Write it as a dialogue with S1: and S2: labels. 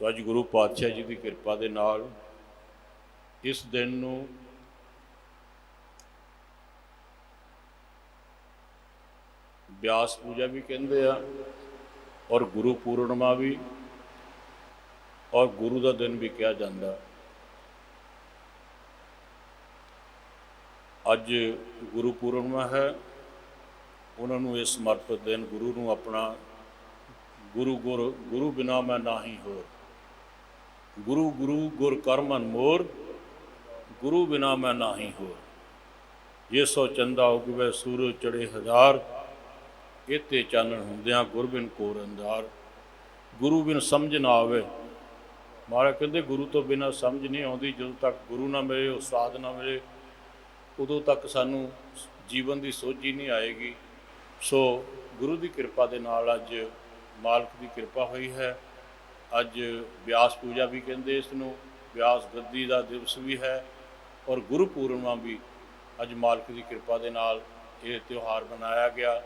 S1: ਸੋ ਅੱਜ ਗੁਰੂ ਪਾਤਸ਼ਾਹ ਜੀ ਦੀ ਕਿਰਪਾ ਦੇ ਨਾਲ ਇਸ ਦਿਨ ਨੂੰ ਬਿਆਸ ਪੂਜਾ ਵੀ ਕਹਿੰਦੇ ਆ ਔਰ ਗੁਰੂ ਪੂਰਨਮਾ ਵੀ ਔਰ ਗੁਰੂ ਦਾ ਦਿਨ ਵੀ ਕਿਹਾ ਜਾਂਦਾ। ਅੱਜ ਗੁਰੂ ਪੂਰਨਮਾ ਹੈ, ਉਹਨਾਂ ਨੂੰ ਇਸ ਸਮਰਪਿਤ ਦਿਨ ਗੁਰੂ ਨੂੰ ਆਪਣਾ ਗੁਰੂ ਗੁਰ ਗੁਰੂ ਬਿਨਾ ਮੈਂ ਨਾਹੀ ਹੋਰ। ਗੁਰੂ ਗੁਰੂ ਗੁਰ ਕਰਮ ਅਨਮੋਲ ਗੁਰੂ ਬਿਨਾ ਮੈਂ ਨਾਹੀ ਹੋਰ। ਜੇ ਸੋ ਚੰਦਾ ਉਗਵੇ ਸੂਰਜ ਚੜੇ ਹਜ਼ਾਰ ਇਤੇ ਚਾਨਣ ਹੁੰਦਿਆਂ ਗੁਰ ਬਿਨ ਕੋਰ ਅੰਧਾਰ। ਗੁਰੂ ਬਿਨ ਸਮਝ ਨਾ ਆਵੇ। ਮਹਾਰਾਜ ਕਹਿੰਦੇ, ਗੁਰੂ ਤੋਂ ਬਿਨਾ ਸਮਝ ਨਹੀਂ ਆਉਂਦੀ, ਜਦੋਂ ਤੱਕ ਗੁਰੂ ਨਾ ਮਿਲੇ ਉਸਤਾਦ ਨਾ ਮਿਲੇ, ਉਦੋਂ ਤੱਕ ਸਾਨੂੰ ਜੀਵਨ ਦੀ ਸੋਝੀ ਨਹੀਂ ਆਏਗੀ। ਸੋ ਗੁਰੂ ਦੀ ਕਿਰਪਾ ਦੇ ਨਾਲ ਅੱਜ ਮਾਲਕ ਦੀ ਕਿਰਪਾ ਹੋਈ ਹੈ। ਅੱਜ ਵਿਆਸ ਪੂਜਾ ਵੀ ਕਹਿੰਦੇ ਇਸ ਨੂੰ ਵਿਆਸ ਗੱਦੀ ਦਾ ਦਿਵਸ ਵੀ ਹੈ ਔਰ ਗੁਰੂ ਪੂਰਨਿਮਾ ਵੀ ਅੱਜ ਮਾਲਕ ਦੀ ਕਿਰਪਾ ਦੇ ਨਾਲ ਇਹ ਤਿਉਹਾਰ ਮਨਾਇਆ ਗਿਆ।